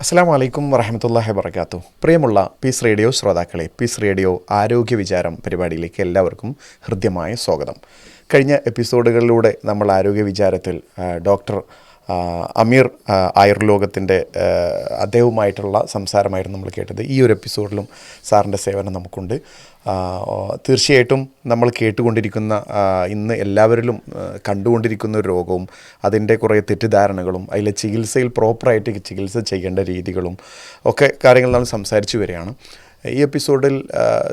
അസ്സാം വലൈക്കും വറഹമത്തല്ലാഹി വർക്കാത്തു പ്രിയമുള്ള പീസ് റേഡിയോ ശ്രോതാക്കളെ പീസ് റേഡിയോ ആരോഗ്യ വിചാരം പരിപാടിയിലേക്ക് എല്ലാവർക്കും ഹൃദ്യമായ സ്വാഗതം. കഴിഞ്ഞ എപ്പിസോഡുകളിലൂടെ നമ്മൾ ആരോഗ്യ വിചാരത്തിൽ ഡോക്ടർ അമീർ ആയുർലോകത്തിന്റെ അദ്ദേഹവുമായിട്ടുള്ള സംസാരമായിരുന്നു നമ്മൾ കേട്ടത്. ഈ ഒരു എപ്പിസോഡിലും സാറിന്റെ സേവനം നമുക്കുണ്ട്. തീർച്ചയായിട്ടും നമ്മൾ കേട്ടുകൊണ്ടിരിക്കുന്ന ഇന്ന് എല്ലാവരിലും കണ്ടുകൊണ്ടിരിക്കുന്ന ഒരു രോഗവും അതിന്റെ കുറേ തെറ്റിദ്ധാരണകളും അതിലെ ചികിത്സയിൽ പ്രോപ്പറായിട്ട് ചികിത്സ ചെയ്യേണ്ട രീതികളും ഒക്കെ കാര്യങ്ങൾ നമ്മൾ സംസാരിച്ചു വരികയാണ്. ഈ എപ്പിസോഡിൽ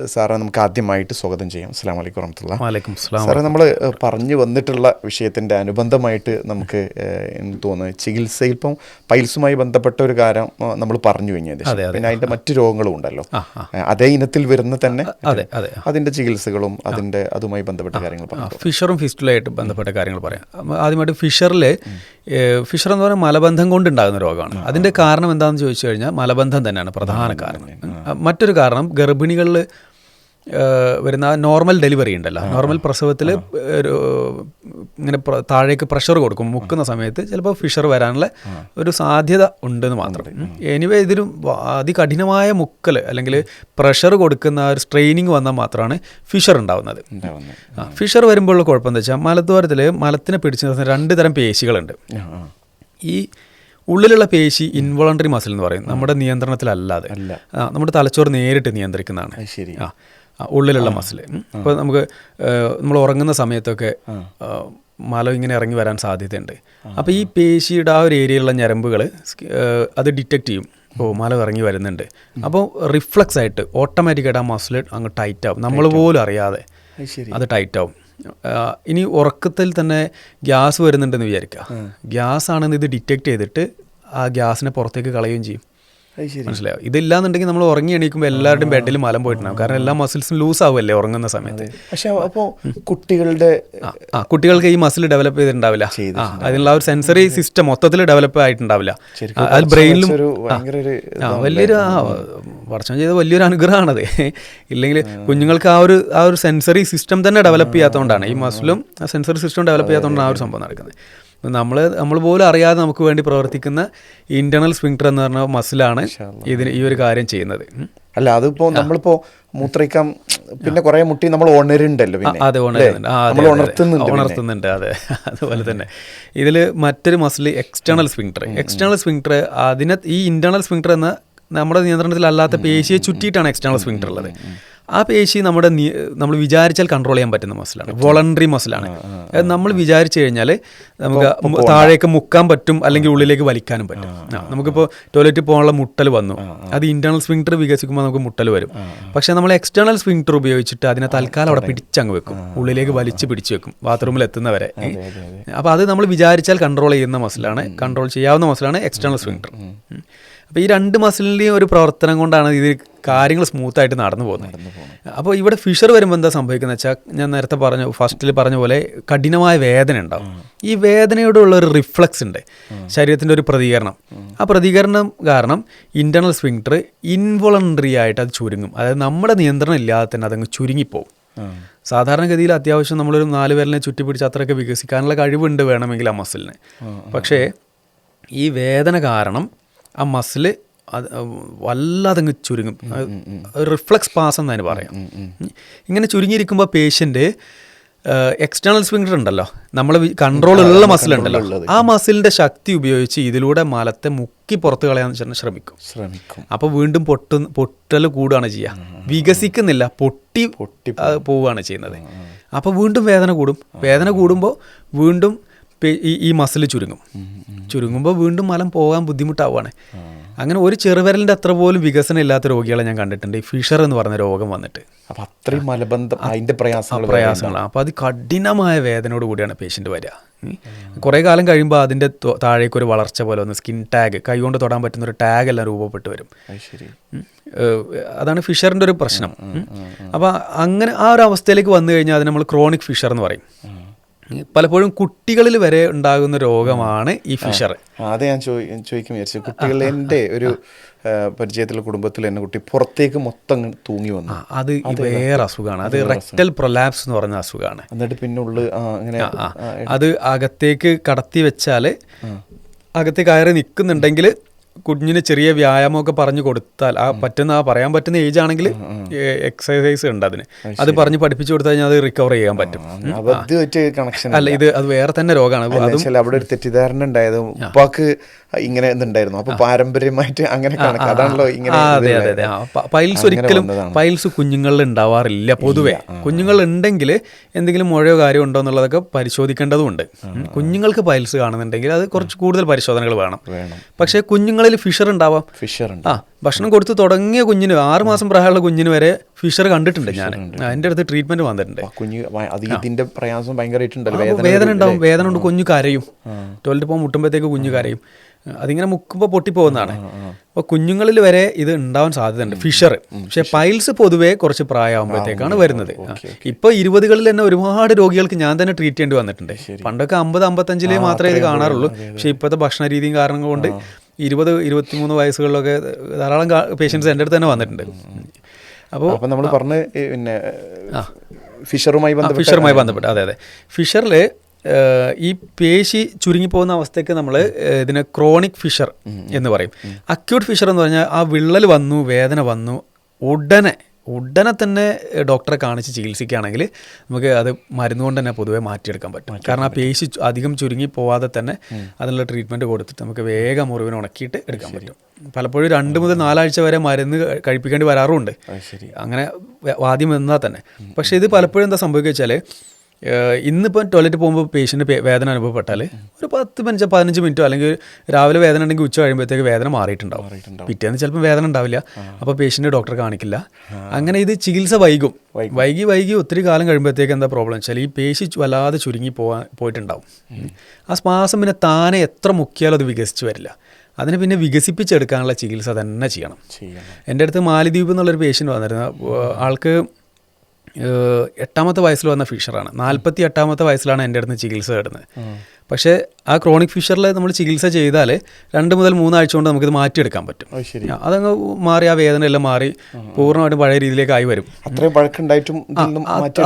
സാറെ നമുക്ക് ആദ്യമായിട്ട് സ്വാഗതം ചെയ്യാം. അസ്സാം വലൈക്കും വറഹമത്തുള്ള വലൈക്കും സാറേ നമ്മൾ പറഞ്ഞു വന്നിട്ടുള്ള വിഷയത്തിന്റെ അനുബന്ധമായിട്ട് നമുക്ക് എന്ന് തോന്നുന്നത് ചികിത്സയിൽ ഇപ്പം പൈൽസുമായി ബന്ധപ്പെട്ട ഒരു കാര്യം നമ്മൾ പറഞ്ഞു കഴിഞ്ഞത്. പിന്നെ അതിന്റെ മറ്റു രോഗങ്ങളും ഉണ്ടല്ലോ. അതേ ഇനത്തിൽ വരുന്ന തന്നെ അതെ അതെ. അതിന്റെ ചികിത്സകളും അതിന്റെ അതുമായി ബന്ധപ്പെട്ട കാര്യങ്ങൾ പറയാം ഫിഷറും ഫിസ്റ്റുലായിട്ട് ബന്ധപ്പെട്ട കാര്യങ്ങൾ പറയാം. ആദ്യമായിട്ട് ഫിഷറിൽ ഫിഷർ എന്ന് പറയുന്നത് മലബന്ധം കൊണ്ടുണ്ടാകുന്ന രോഗമാണ്. അതിന്റെ കാരണം എന്താണെന്ന് ചോദിച്ചു കഴിഞ്ഞാൽ മലബന്ധം തന്നെയാണ് പ്രധാന കാരണം. മറ്റൊരു കാരണം ഗർഭിണികളിൽ വരുന്ന നോർമൽ ഡെലിവറി ഉണ്ടല്ലോ. നോർമൽ പ്രസവത്തിൽ ഒരു ഇങ്ങനെ താഴേക്ക് പ്രഷർ കൊടുക്കും മുക്കുന്ന സമയത്ത് ചിലപ്പോൾ ഫിഷർ വരാനുള്ള ഒരു സാധ്യത ഉണ്ടെന്ന് മാത്രം. എനിവേ ഇതിന് വ- അതികഠിനമായ മുക്കൽ അല്ലെങ്കിൽ പ്രഷർ കൊടുക്കുന്ന ഒരു സ്ട്രെയിനിങ് വന്നാൽ മാത്രമാണ് ഫിഷർ ഉണ്ടാവുന്നത്. ഫിഷർ വരുമ്പോഴുള്ള കുഴപ്പം എന്താ വെച്ചാൽ മലദ്വാരത്തിൽ മലത്തിനെ പിടിച്ചു നിർത്തുന്ന രണ്ട് തരം പേശികളുണ്ട്. ഈ ഉള്ളിലുള്ള പേശി ഇൻവോളണ്ടറി മസിൽ എന്ന് പറയും. നമ്മുടെ നിയന്ത്രണത്തിലല്ലാതെ. നമ്മുടെ തലച്ചോറ് നേരിട്ട് നിയന്ത്രിക്കുന്നതാണ്. ശരി. ആ, ഉള്ളിലുള്ള മസിൽ അപ്പോൾ നമുക്ക് നമ്മൾ ഉറങ്ങുന്ന സമയത്തൊക്കെ മലം ഇങ്ങനെ ഇറങ്ങി വരാൻ സാധ്യതയുണ്ട്. അപ്പോൾ ഈ പേശിയുടെ ആ ഒരു ഏരിയയിലുള്ള ഞരമ്പുകൾ അത് ഡിറ്റക്ട് ചെയ്യും. ഓ മല ഇറങ്ങി വരുന്നുണ്ട്. അപ്പോൾ റിഫ്ലക്സ് ആയിട്ട് ഓട്ടോമാറ്റിക്കായിട്ട് ആ മസിൽ അങ്ങ് ടൈറ്റ് ആവും. നമ്മൾ പോലും അറിയാതെ അത് ടൈറ്റ് ആവും. ഇനി ഉറക്കത്തിൽ തന്നെ ഗ്യാസ് വരുന്നുണ്ടെന്ന് വിചാരിക്കുക. ഗ്യാസ് ആണെന്ന് ഇത് ഡിറ്റക്ട് ചെയ്തിട്ട് ആ ഗ്യാസിനെ പുറത്തേക്ക് കളയുകയും ചെയ്യും. മനസ്സിലായോ? ഇതില്ലാന്നുണ്ടെങ്കിൽ നമ്മൾ ഉറങ്ങി എണീക്കുമ്പോൾ എല്ലാവരുടെയും ബെഡിൽ മലം പോയിട്ടുണ്ടാവും. കാരണം എല്ലാ മസിൽസും ലൂസ് ആവുമല്ലേ ഉറങ്ങുന്ന സമയത്ത്? പക്ഷെ അപ്പോൾ കുട്ടികളുടെ ആ, കുട്ടികൾക്ക് ഈ മസിൽ ഡെവലപ്പ് ചെയ്തിട്ടുണ്ടാവില്ല. അതിനുള്ള ആ ഒരു സെൻസറി സിസ്റ്റം മൊത്തത്തിൽ ഡെവലപ്പ് ആയിട്ടുണ്ടാവില്ല. അത് ബ്രെയിനിലും വലിയൊരു വർഷം ചെയ്ത വലിയൊരു അനുഗ്രഹമാണത്. ഇല്ലെങ്കിൽ കുഞ്ഞുങ്ങൾക്ക് ആ ഒരു ആ ഒരു സെൻസറി സിസ്റ്റം തന്നെ ഡെവലപ്പ് ചെയ്യാത്തതുകൊണ്ടാണ്. ഈ മസിലും ആ സെൻസറി സിസ്റ്റം ഡെവലപ്പ് ചെയ്യാത്തതുകൊണ്ടാണ് ആ ഒരു സംഭവം നടക്കുന്നത്. നമ്മൾ നമ്മൾ പോലും അറിയാതെ നമുക്ക് വേണ്ടി പ്രവർത്തിക്കുന്ന ഇന്റേണൽ സ്വിങ്ടർ എന്ന് പറഞ്ഞ മസിലാണ് ഇതിന് ഈ ഒരു കാര്യം ചെയ്യുന്നത്. അല്ല അതിപ്പോ നമ്മളിപ്പോ മൂത്രിക്കാം പിന്നെ കുറെ മുട്ടി നമ്മൾ ഉണരുണ്ടല്ലോ അതെ ഉണരുന്നുണ്ട്. ഉണർത്തുന്നുണ്ട് അതെ. അതുപോലെ തന്നെ. ഇതിൽ മറ്റൊരു muscle external sphincter external sphincter അതിനെ ഈ ഇന്റേണൽ സ്വിങ്ടർ എന്ന നമ്മുടെ നിയന്ത്രണത്തിലല്ലാത്ത പേശിയെ ചുറ്റിയിട്ടാണ് എക്സ്റ്റേണൽ സ്വിങ്ടർ ഉള്ളത്. ആ പേശി നമ്മുടെ നമ്മൾ വിചാരിച്ചാൽ കൺട്രോൾ ചെയ്യാൻ പറ്റുന്ന മസിലാണ് വോളണ്ടറി മസിലാണ് നമ്മൾ വിചാരിച്ചു കഴിഞ്ഞാൽ നമുക്ക് താഴേക്ക് മുക്കാൻ പറ്റും അല്ലെങ്കിൽ ഉള്ളിലേക്ക് വലിക്കാനും പറ്റും. ആ, നമുക്കിപ്പോൾ ടോയ്ലറ്റിൽ പോകാനുള്ള മുട്ടൽ വന്നു. അത് ഇന്റേണൽ സ്വിങ്ടർ വികസിക്കുമ്പോൾ നമുക്ക് മുട്ടൽ വരും. പക്ഷെ നമ്മൾ എക്സ്റ്റേണൽ സ്വിങ്ടർ ഉപയോഗിച്ചിട്ട് അതിനെ തൽക്കാലം അവിടെ പിടിച്ചങ്ങ് വെക്കും. ഉള്ളിലേക്ക് വലിച്ച് പിടിച്ചു വെക്കും. ബാത്റൂമിൽ എത്തുന്നവരെ. അപ്പോൾ അത് നമ്മൾ വിചാരിച്ചാൽ കൺട്രോൾ ചെയ്യുന്ന മസിലാണ് കൺട്രോൾ ചെയ്യാവുന്ന മസിലാണ് എക്സ്റ്റേണൽ സ്വിങ്ടർ അപ്പോൾ ഈ രണ്ട് മസിലിന്റെയും ഒരു പ്രവർത്തനം കൊണ്ടാണ് ഇത് കാര്യങ്ങൾ സ്മൂത്ത് ആയിട്ട് നടന്നു പോകുന്നത്. അപ്പോൾ ഇവിടെ ഫിഷർ വരുമ്പോൾ എന്താ സംഭവിക്കുന്നത് വെച്ചാൽ ഞാൻ നേരത്തെ പറഞ്ഞു ഫസ്റ്റിൽ പറഞ്ഞ പോലെ കഠിനമായ വേദന ഉണ്ടാവും. ഈ വേദനയോടുള്ള ഒരു റിഫ്ലക്സ് ഉണ്ട്. ശരീരത്തിന്റെ ഒരു പ്രതികരണം. ആ പ്രതികരണം കാരണം ഇന്റേണൽ സ്വിങ്ടർ ഇൻവോളണ്ടറി ആയിട്ട് അത് ചുരുങ്ങും. അതായത് നമ്മുടെ നിയന്ത്രണം ഇല്ലാതെ തന്നെ അതങ്ങ് ചുരുങ്ങിപ്പോവും. സാധാരണഗതിയിൽ അത്യാവശ്യം നമ്മളൊരു നാല് പേരിനെ ചുറ്റിപ്പിടിച്ച് അത്രയൊക്കെ വികസിക്കാനുള്ള കഴിവുണ്ട് വേണമെങ്കിൽ ആ മസിലിന് പക്ഷേ ഈ വേദന കാരണം ആ മസിൽ അത് വല്ലാതെ അങ്ങ് ചുരുങ്ങും റിഫ്ലക്സ് പാസ് എന്നതിന് പറയാം. ഇങ്ങനെ ചുരുങ്ങിയിരിക്കുമ്പോൾ പേഷ്യന്റ് എക്സ്റ്റേണൽ സ്വിംഗർ ഉണ്ടല്ലോ. നമ്മൾ കൺട്രോൾ ഉള്ള മസിൽ ഉണ്ടല്ലോ. ആ മസിലിന്റെ ശക്തി ഉപയോഗിച്ച് ഇതിലൂടെ മലത്തെ മുക്കി പുറത്ത് കളയാൻ വെച്ചാൽ ശ്രമിക്കും. ശ്രമിക്കും. അപ്പോൾ വീണ്ടും പൊട്ടു പൊട്ടൽ കൂടുകയാണ് ചെയ്യുക വികസിക്കുന്നില്ല. പൊട്ടി പൊട്ടി പോവുകയാണ് ചെയ്യുന്നത്. അപ്പോൾ വീണ്ടും വേദന കൂടും. വേദന കൂടുമ്പോൾ വീണ്ടും ഈ ഈ മസിൽ ചുരുങ്ങും. ചുരുങ്ങുമ്പോൾ വീണ്ടും മലം പോകാൻ ബുദ്ധിമുട്ടാവുകയാണ്. അങ്ങനെ ഒരു ചെറുവിരലിന്റെ അത്ര പോലും വികസനം ഇല്ലാത്ത രോഗികളെ ഞാൻ കണ്ടിട്ടുണ്ട്. ഈ ഫിഷർ എന്ന് പറഞ്ഞ രോഗം വന്നിട്ട്. അപ്പൊ അത്രയും മലബന്ധം അതിന്റെ പ്രയാസങ്ങൾ പ്രയാസങ്ങളാണ് അപ്പോൾ അത് കഠിനമായ വേദനയോട് കൂടിയാണ് പേഷ്യന്റ് വരിക. കുറേ കാലം കഴിയുമ്പോൾ അതിന്റെ താഴേക്ക് ഒരു വളർച്ച പോലെ ഒന്ന് സ്കിൻ ടാഗ് കൈകൊണ്ട് തൊടാൻ പറ്റുന്ന ഒരു ടാഗ് എല്ലാം രൂപപ്പെട്ട് വരും. അതാണ് ഫിഷറിന്റെ ഒരു പ്രശ്നം. അപ്പോൾ അങ്ങനെ ആ ഒരു അവസ്ഥയിലേക്ക് വന്നു കഴിഞ്ഞാൽ അത് നമ്മൾ ക്രോണിക് ഫിഷർ എന്ന് പറയും. പലപ്പോഴും കുട്ടികളിൽ വരെ ഉണ്ടാകുന്ന രോഗമാണ് ഈ ഫിഷർ. അത് ഞാൻ ചോദിക്കും വിചാരിച്ചു. കുട്ടികൾ എന്റെ ഒരു പരിചയത്തിലുള്ള പരിചയത്തിലെ കുടുംബത്തിൽ എന്നെ കുട്ടി പുറത്തേക്ക് മൊത്തം തൂങ്ങി വന്നു. അത് വേറെ അസുഖമാണ്. അത് റെക്ടൽ പ്രൊലാപ്സ് എന്ന് പറഞ്ഞ അസുഖമാണ്. എന്നിട്ട് പിന്നെ ഉള്ളു അങ്ങനെ അത് അകത്തേക്ക് കടത്തി വെച്ചാൽ അകത്ത് കയറി നിൽക്കുന്നുണ്ടെങ്കിൽ കുഞ്ഞിന് ചെറിയ വ്യായാമമൊക്കെ പറഞ്ഞു കൊടുത്താൽ ആ പറ്റുന്ന ആ പറയാൻ പറ്റുന്ന ഏജ് ആണെങ്കിൽ എക്സസൈസ് ഉണ്ട് അതിന്. അത് പറഞ്ഞ് പഠിപ്പിച്ചു കൊടുത്താൽ കഴിഞ്ഞാൽ അത് റിക്കവർ ചെയ്യാൻ പറ്റും. കണക്ഷൻ അല്ല ഇത് അത് വേറെ തന്നെ രോഗമാണ്. അവിടെ ഒരു തെറ്റിദ്ധാരണ ഉണ്ടായത്. ഉപ്പാക്ക് ഇങ്ങനെ ഇതുണ്ടായിരുന്നു. അപ്പൊ പാരമ്പര്യമായിട്ട് അങ്ങനെ കണക്ക്. അതാണല്ലോ ഇങ്ങനെ അതെ അതെ അതെ. പൈൽസ് ഒരിക്കലും. പൈൽസ് കുഞ്ഞുങ്ങളിൽ ഉണ്ടാവാറില്ല പൊതുവെ. കുഞ്ഞുങ്ങൾ ഉണ്ടെങ്കിൽ എന്തെങ്കിലും മുഴയോ കാര്യമോ ഉണ്ടോ എന്നുള്ളതൊക്കെ പരിശോധിക്കേണ്ടതുണ്ട്. കുഞ്ഞുങ്ങൾക്ക് പൈൽസ് കാണുന്നുണ്ടെങ്കിൽ അത് കുറച്ച് കൂടുതൽ പരിശോധനകൾ വേണം. പക്ഷെ കുഞ്ഞുങ്ങളിൽ ഫിഷർ ഉണ്ടാവാം. ഫിഷർ ഉണ്ട്. ആ ഭക്ഷണം കൊടുത്ത് തുടങ്ങിയ കുഞ്ഞിന് ആറുമാസം പ്രായമുള്ള കുഞ്ഞിന് വരെ ഫിഷർ കണ്ടിട്ടുണ്ട് ഞാൻ. എന്റെ അടുത്ത് ട്രീറ്റ്മെന്റ് വന്നിട്ടുണ്ട്. കുഞ്ഞ് ഇതിന്റെ പ്രയാസം ഭയങ്കരമായിട്ടുണ്ടല്ലോ വേദന ഉണ്ടാവും. വേദന ഉണ്ട് കുഞ്ഞു കരയും. ടോയ്ലറ്റ് പോകാൻ മുട്ടുമ്പോഴത്തേക്ക് കുഞ്ഞു കരയും. അതിങ്ങനെ മുക്കുമ്പോൾ പൊട്ടിപ്പോകുന്നതാണ്. അപ്പോൾ കുഞ്ഞുങ്ങളിൽ വരെ ഇത് ഉണ്ടാവാൻ സാധ്യതയുണ്ട്. ഫിഷർ. പക്ഷെ പൈൽസ് പൊതുവേ കുറച്ച് പ്രായമാകുമ്പോഴത്തേക്കാണ് വരുന്നത്. ഇപ്പോൾ ഇരുപതുകളിൽ തന്നെ ഒരുപാട് രോഗികൾക്ക് ഞാൻ തന്നെ ട്രീറ്റ് ചെയ്യേണ്ടി വന്നിട്ടുണ്ട്. പണ്ടൊക്കെ അമ്പത് അമ്പത്തഞ്ചിലേ മാത്രമേ ഇത് കാണാറുള്ളൂ. പക്ഷേ ഇപ്പോഴത്തെ ഭക്ഷണ രീതിയും കാരണം കൊണ്ട് ഇരുപത് ഇരുപത്തിമൂന്ന് വയസ്സുകളിലൊക്കെ ധാരാളം പേഷ്യൻസ് എന്റെ അടുത്ത് തന്നെ വന്നിട്ടുണ്ട്. അപ്പോൾ അപ്പോൾ നമ്മൾ പറഞ്ഞ് പിന്നെ ഫിഷറുമായി ബന്ധപ്പെട്ട് ഫിഷറുമായി ബന്ധപ്പെട്ട്. അതെ അതെ. ഫിഷറിൽ ഈ പേശി ചുരുങ്ങിപ്പോകുന്ന അവസ്ഥയ്ക്ക് നമ്മൾ ഇതിനെ ക്രോണിക് ഫിഷർ എന്ന് പറയും. അക്യൂട്ട് ഫിഷർ എന്ന് പറഞ്ഞാൽ ആ വിള്ളൽ വന്നു വേദന വന്നു ഉടനെ ഉടനെ തന്നെ ഡോക്ടറെ കാണിച്ച് ചികിത്സിക്കുകയാണെങ്കിൽ നമുക്ക് അത് മരുന്ന് കൊണ്ട് തന്നെ പൊതുവെ മാറ്റിയെടുക്കാൻ പറ്റും. കാരണം ആ പേശി അധികം ചുരുങ്ങി പോവാതെ തന്നെ അതിനുള്ള ട്രീറ്റ്മെന്റ് കൊടുത്തിട്ട് നമുക്ക് വേഗം മുറിവിന് ഉണക്കിയിട്ട് എടുക്കാൻ പറ്റും. പലപ്പോഴും രണ്ട് മുതൽ നാലാഴ്ച വരെ മരുന്ന് കഴി- കഴിപ്പിക്കേണ്ടി വരാറുമുണ്ട്. അങ്ങനെ വാദ്യം എന്നാൽ തന്നെ. പക്ഷേ ഇത് പലപ്പോഴും എന്താ സംഭവിക്കുക വെച്ചാൽ ഇന്നിപ്പോൾ ടോയ്ലറ്റ് പോകുമ്പോൾ പേഷ്യന്റ് വേദന അനുഭവപ്പെട്ടാൽ ഒരു പത്ത് പതിനഞ്ച് പതിനഞ്ച് മിനിറ്റോ അല്ലെങ്കിൽ രാവിലെ വേദന ഉണ്ടെങ്കിൽ ഉച്ച കഴിയുമ്പോഴത്തേക്ക് വേദന മാറിയിട്ടുണ്ടാവും. പിറ്റേന്ന് ചിലപ്പോൾ വേദന ഉണ്ടാവില്ല. അപ്പോൾ പേഷ്യന്റ് ഡോക്ടറെ കാണിക്കില്ല. അങ്ങനെ ഇത് ചികിത്സ വൈകും. വൈകി. വൈകി ഒത്തിരി കാലം കഴിയുമ്പോഴത്തേക്ക് എന്താ പ്രോബ്ലം വെച്ചാൽ ഈ പേശി വല്ലാതെ ചുരുങ്ങി പോവാൻ പോയിട്ടുണ്ടാവും. ആ ശ്വാസം പിന്നെ താനെ എത്ര മുക്കിയാലും അത് വികസിച്ച് വരില്ല. അതിനെ പിന്നെ വികസിപ്പിച്ചെടുക്കാനുള്ള ചികിത്സ തന്നെ ചെയ്യണം. എന്റെ അടുത്ത് മാലിദ്വീപ് എന്നുള്ളൊരു പേഷ്യന്റ് വന്നിരുന്നു. ആൾക്ക് എട്ടാമത്തെ വയസ്സിൽ വന്ന ഫിഷറാണ്. നാൽപ്പത്തി എട്ടാമത്തെ വയസ്സിലാണ് എന്റെ അടുത്ത് ചികിത്സ തേടുന്നത്. പക്ഷേ ആ ക്രോണിക് ഫിഷറിൽ നമ്മൾ ചികിത്സ ചെയ്താൽ രണ്ട് മുതൽ മൂന്നാഴ്ച കൊണ്ട് നമുക്കിത് മാറ്റിയെടുക്കാൻ പറ്റും. അതങ്ങ് മാറി ആ വേദന എല്ലാം മാറി പൂർണമായിട്ടും പഴയ രീതിയിലേക്ക് ആയി വരും. അത്രയും പഴക്കുണ്ടായിട്ടും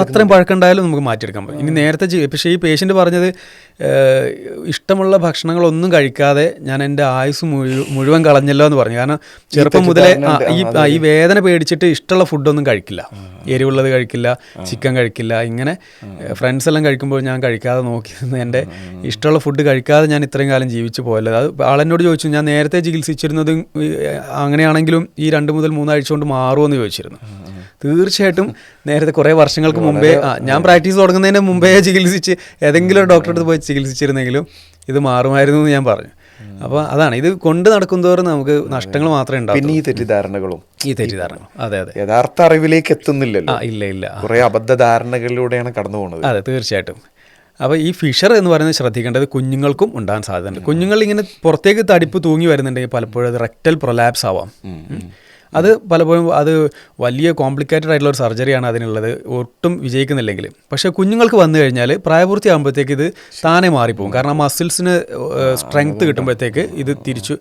അത്രയും പഴക്കുണ്ടായാലും നമുക്ക് മാറ്റിയെടുക്കാൻ പറ്റും. ഇനി നേരത്തെ പക്ഷേ ഈ പേഷ്യന്റ് പറഞ്ഞത് ഇഷ്ടമുള്ള ഭക്ഷണങ്ങളൊന്നും കഴിക്കാതെ ഞാൻ എന്റെ ആയുസ് മുഴുവൻ കളഞ്ഞല്ലോ എന്ന് പറഞ്ഞു. കാരണം ചെറുപ്പം മുതലേ ഈ ഈ വേദന പേടിച്ചിട്ട് ഇഷ്ടമുള്ള ഫുഡൊന്നും കഴിക്കില്ല. എരിവുള്ളത് കഴിക്കില്ല ചിക്കൻ കഴിക്കില്ല ഇങ്ങനെ ഫ്രണ്ട്സ് എല്ലാം കഴിക്കുമ്പോൾ ഞാൻ കഴിക്കാതെ നോക്കി നിന്ന് എന്റെ ഇഷ്ടമുള്ള ഫുഡ് കഴിക്കാതെ ഞാൻ ഇത്രയും കാലം ജീവിച്ചു പോയല്ലോ? അത് ആളെന്നോട് ചോദിച്ചു ഞാൻ നേരത്തെ ചികിത്സിച്ചിരുന്നത് അങ്ങനെയാണെങ്കിലും ഈ രണ്ട് മുതൽ മൂന്നാഴ്ച കൊണ്ട് മാറുമെന്ന് ചോദിച്ചിരുന്നു. തീർച്ചയായിട്ടും നേരത്തെ കുറേ വർഷങ്ങൾക്ക് മുമ്പേ ഞാൻ പ്രാക്ടീസ് തുടങ്ങുന്നതിന് മുമ്പേ ചികിത്സിച്ച് ഏതെങ്കിലും ഒരു ഡോക്ടറെ അടുത്ത് പോയി ചികിത്സിച്ചിരുന്നെങ്കിലും ഇത് മാറുമായിരുന്നു എന്ന് ഞാൻ പറഞ്ഞു. അപ്പോൾ അതാണ് ഇത് കൊണ്ട് നടക്കുന്തോറും നമുക്ക് നഷ്ടങ്ങൾ മാത്രമേ ഉണ്ടാവും പിന്നെ ഈ തെറ്റിദ്ധാരണകളും. ഈ തെറ്റിദ്ധാരണ അതെ അതെ. യഥാർത്ഥ അറിവിലേക്ക് എത്തുന്നില്ലല്ലോ. ഇല്ല ഇല്ല. കുറേ അബദ്ധ ധാരണകളിലൂടെയാണ് കടന്നു പോകുന്നത് അതെ തീർച്ചയായിട്ടും. അപ്പോൾ ഈ ഫിഷർ എന്ന് പറയുന്നത് ശ്രദ്ധിക്കേണ്ടത് കുഞ്ഞുങ്ങൾക്കും ഉണ്ടാകാൻ സാധ്യതയുണ്ട്. കുഞ്ഞുങ്ങൾ ഇങ്ങനെ പുറത്തേക്ക് തടിപ്പ് തൂങ്ങി വരുന്നുണ്ടെങ്കിൽ പലപ്പോഴും അത് റെക്ടൽ പ്രൊലാപ്സ് ആവാം. അത് പലപ്പോഴും അത് വലിയ കോംപ്ലിക്കേറ്റഡ് ആയിട്ടുള്ള ഒരു സർജറിയാണ് അതിനുള്ളത്. ഒട്ടും വിജയിക്കുന്നില്ലെങ്കിൽ. പക്ഷേ കുഞ്ഞുങ്ങൾക്ക് വന്നു കഴിഞ്ഞാൽ പ്രായപൂർത്തിയാകുമ്പോഴത്തേക്ക് ഇത് താനെ മാറിപ്പോകും. കാരണം മസിൽസിന് സ്ട്രെങ്ത് കിട്ടുമ്പോഴത്തേക്ക് ഇത് തിരിച്ചു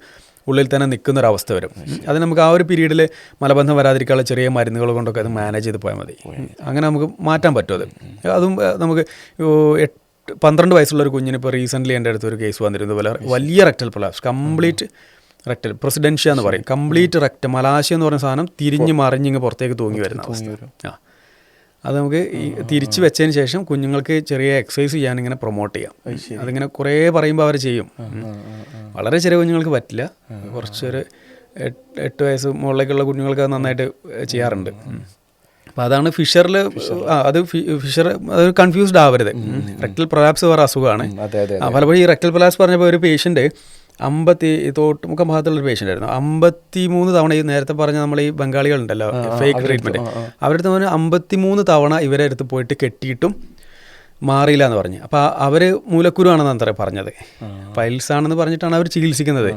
ഉള്ളിൽ തന്നെ നിൽക്കുന്ന ഒരു അവസ്ഥ വരും. അത് നമുക്ക് ആ ഒരു പീരീഡിൽ മലബന്ധം വരാതിരിക്കാനുള്ള ചെറിയ മരുന്നുകൾ കൊണ്ടൊക്കെ അത് മാനേജ് ചെയ്ത് പോയാൽ മതി. അങ്ങനെ നമുക്ക് മാറ്റാൻ പറ്റും അത്. അതും നമുക്ക് പന്ത്രണ്ട് വയസ്സുള്ള ഒരു കുഞ്ഞിന് ഇപ്പോൾ റീസെന്റ്ലി എന്റെ അടുത്ത് ഒരു കേസ് വന്നിരുന്നത് പോലെ വലിയ rectal prolapse complete rectal procidentia എന്ന് പറയും. കംപ്ലീറ്റ് റെക്ട് മലാശ എന്ന് പറയുന്ന സാധനം തിരിഞ്ഞ് മറിഞ്ഞിങ്ങ് പുറത്തേക്ക് തൂങ്ങി വരുന്ന അവസ്ഥ. ആ. അത് നമുക്ക് ഈ തിരിച്ചു വെച്ചതിന് ശേഷം കുഞ്ഞുങ്ങൾക്ക് ചെറിയ എക്സസൈസ് ചെയ്യാൻ ഇങ്ങനെ പ്രൊമോട്ട് ചെയ്യാം അതിങ്ങനെ കുറേ പറയുമ്പോൾ അവർ ചെയ്യും. വളരെ ചെറിയ കുഞ്ഞുങ്ങൾക്ക് പറ്റില്ല. കുറച്ചൊരു എട്ട് എട്ട് വയസ്സ് മുകളിലേക്കുള്ള കുഞ്ഞുങ്ങൾക്ക് അത് നന്നായിട്ട് ചെയ്യാറുണ്ട്. ഉം. അപ്പോൾ അതാണ് ഫിഷറിൽ അത് ഫിഷർ അത് കൺഫ്യൂസ്ഡ് ആവരുത്. റെക്ടൽ പ്രൊലാപ്സ് വേറെ അസുഖമാണ്. പലപ്പോഴും ഈ റെക്ടൽ പ്രൊലാപ്സ് പറഞ്ഞപ്പോൾ ഒരു പേഷ്യന്റ് അമ്പത്തി തോട്ടുമുഖം ഭാഗത്തുള്ള ഒരു പേഷ്യന്റ് ആയിരുന്നു. അമ്പത്തി മൂന്ന് തവണ ഈ നേരത്തെ പറഞ്ഞ നമ്മൾ ഈ ബംഗാളികളുണ്ടല്ലോ ഫേക്ക് ട്രീറ്റ്മെന്റ് അവരുടെ അടുത്ത് പറഞ്ഞാൽ അമ്പത്തി മൂന്ന് തവണ ഇവരെ അടുത്ത് പോയിട്ട് കെട്ടിയിട്ടും മാറിയില്ല എന്ന് പറഞ്ഞു. അപ്പോൾ അവർ മൂലക്കുരു ആണെന്ന് അത്ര പറഞ്ഞത്. പൈൽസ് ആണെന്ന് പറഞ്ഞിട്ടാണ് അവർ ചികിത്സിക്കുന്നത്.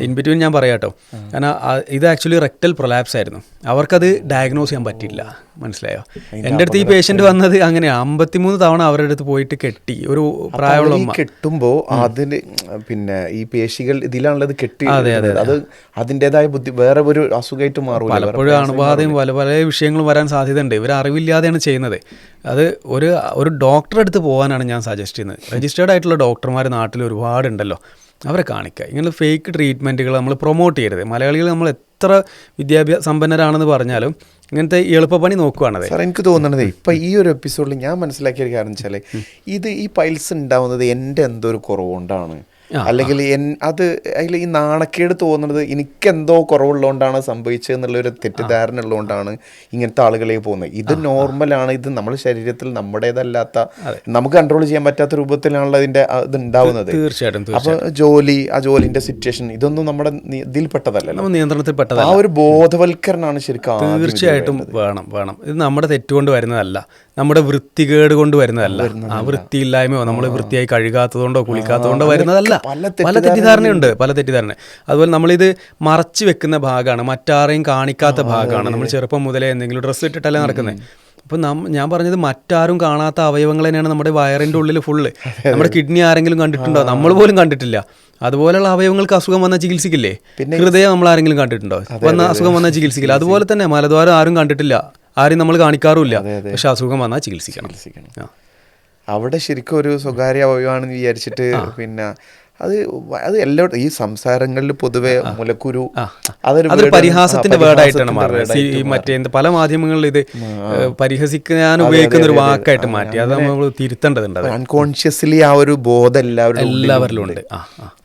ഇൻ ബിറ്റ്വീൻ ഞാൻ പറയാട്ടോ. കാരണം ഇത് ആക്ച്വലി റെക്ടൽ പ്രൊലാപ്സ് ആയിരുന്നു. അവർക്കത് ഡയഗ്നോസ് ചെയ്യാൻ പറ്റിയില്ല. മനസ്സിലായോ? എന്റെ അടുത്ത് ഈ പേഷ്യന്റ് വന്നത് അങ്ങനെ അമ്പത്തിമൂന്ന് തവണ അവരുടെ അടുത്ത് പോയിട്ട് കെട്ടി. ഒരു പ്രായമുള്ള കെട്ടുമ്പോൾ അതിന് പിന്നെ ഈ പേശികൾ ഇതിലാണുള്ളത് കെട്ടി അത് അതിന്റെതായ ബുദ്ധി വേറെ ഒരു അസുഖമായിട്ട് മാറും പലപ്പോഴും അണുബാധയും പല പല വിഷയങ്ങളും വരാൻ സാധ്യതയുണ്ട്. ഇവർ അറിവില്ലാതെയാണ് ചെയ്യുന്നത്. അത് ഒരു ഒരു ഡോക്ടറെ അടുത്ത് പോകാനാണ് ഞാൻ സജസ്റ്റ് ചെയ്യുന്നത്. രജിസ്റ്റേർഡ് ആയിട്ടുള്ള ഡോക്ടർമാർ നാട്ടിൽ ഒരുപാടുണ്ടല്ലോ. അവരെ കാണിക്കുക ഇങ്ങനെ ഫേക്ക് ട്രീറ്റ്മെന്റുകൾ നമ്മൾ പ്രൊമോട്ട് ചെയ്യരുത്. മലയാളികൾ നമ്മൾ എത്ര വിദ്യാഭ്യാസ സമ്പന്നരാണെന്ന് പറഞ്ഞാലും ഇങ്ങനത്തെ എളുപ്പപ്പണി നോക്കുകയാണത് സാർ എനിക്ക് തോന്നണത് ഇപ്പം ഈ ഒരു എപ്പിസോഡിൽ ഞാൻ മനസ്സിലാക്കിയ ഒരു കാരണം വെച്ചാൽ ഇത് ഈ പൈൽസ് ഉണ്ടാവുന്നത് എന്റെ എന്തോ ഒരു കുറവുകൊണ്ടാണ്. അല്ലെങ്കിൽ എൻ- അത് അതിൽ ഈ നാണക്കേട് തോന്നുന്നത് എനിക്കെന്തോ കുറവുള്ളതുകൊണ്ടാണ് സംഭവിച്ചത് എന്നുള്ളൊരു തെറ്റിദ്ധാരണ ഉള്ളതുകൊണ്ടാണ് ഇങ്ങനത്തെ ആളുകളെ പോകുന്നത്. ഇത് നോർമലാണ് ഇത് നമ്മുടെ ശരീരത്തിൽ നമ്മുടേതല്ലാത്ത നമുക്ക് കൺട്രോൾ ചെയ്യാൻ പറ്റാത്ത രൂപത്തിലാണല്ലോ അതിന്റെ ഇത് ഉണ്ടാവുന്നത്. തീർച്ചയായിട്ടും അപ്പൊ ജോലി ആ ജോലിന്റെ സിറ്റുവേഷൻ ഇതൊന്നും നമ്മുടെ ഇതിൽപ്പെട്ടതല്ലല്ലോ. നിയന്ത്രണത്തിൽപ്പെട്ടതല്ല നിയന്ത്രണത്തിൽ പെട്ടതല്ല. ആ ഒരു ബോധവൽക്കരണമാണ് ശരിക്കും തീർച്ചയായിട്ടും വേണം വേണം. ഇത് നമ്മുടെ തെറ്റുകൊണ്ട് വരുന്നതല്ല. നമ്മുടെ വൃത്തികേട് കൊണ്ട് വരുന്നതല്ല. ആ വൃത്തിയില്ലായ്മയോ നമ്മൾ വൃത്തിയായി കഴുകാത്തതുകൊണ്ടോ കുളിക്കാത്തതുകൊണ്ടോ വരുന്നതല്ല. പല തെറ്റിദ്ധാരണയുണ്ട്. പല തെറ്റിദ്ധാരണ. അതുപോലെ നമ്മളിത് മറച്ചു വെക്കുന്ന ഭാഗമാണ് മറ്റാരെയും കാണിക്കാത്ത ഭാഗമാണ്. നമ്മൾ ചെറുപ്പം മുതലേ എന്തെങ്കിലും ഡ്രസ്സ് ഇട്ടിട്ടല്ലേ നടക്കുന്നത് അപ്പം നം ഞാൻ പറഞ്ഞത് മറ്റാരും കാണാത്ത അവയവങ്ങൾ തന്നെയാണ് നമ്മുടെ വയറിന്റെ ഉള്ളിൽ ഫുള്ള് നമ്മുടെ കിഡ്നി ആരെങ്കിലും കണ്ടിട്ടുണ്ടോ? നമ്മൾ പോലും കണ്ടിട്ടില്ല. അതുപോലെയുള്ള അവയവങ്ങൾക്ക് അസുഖം വന്നാൽ ചികിത്സിക്കില്ലേ? ഹൃദയം നമ്മൾ ആരെങ്കിലും കണ്ടിട്ടുണ്ടോ വന്ന അസുഖം വന്നാൽ ചികിത്സിക്കില്ല. അതുപോലെ തന്നെ മലദ്വാരം ആരും കണ്ടിട്ടില്ല. ആരും നമ്മൾ കാണിക്കാറുമില്ല. പക്ഷെ അസുഖം വന്നാൽ ചികിത്സിക്കണം. അവിടെ ശരിക്കും ഒരു സ്വകാര്യ അവയവാണെന്ന് വിചാരിച്ചിട്ട് പിന്നെ അത് അത് എല്ലായിടത്തും ഈ സംസാരങ്ങളിൽ പൊതുവെ മുലക്കുരു അതൊരു പരിഹാസത്തിന്റെ വേർഡായിട്ടാണ് മാറിയത് മാറുന്നത്. ഈ മറ്റേ പല മാധ്യമങ്ങളിൽ ഇത് പരിഹസിക്കാൻ ഉപയോഗിക്കുന്ന ഒരു വാക്കായിട്ട് മാറ്റി. അത് നമ്മൾ തിരുത്തേണ്ടതുണ്ട് അൺകോൺഷ്യസ്ലി ആ ഒരു ബോധം എല്ലാവരും എല്ലാവരിലും ഉണ്ട്.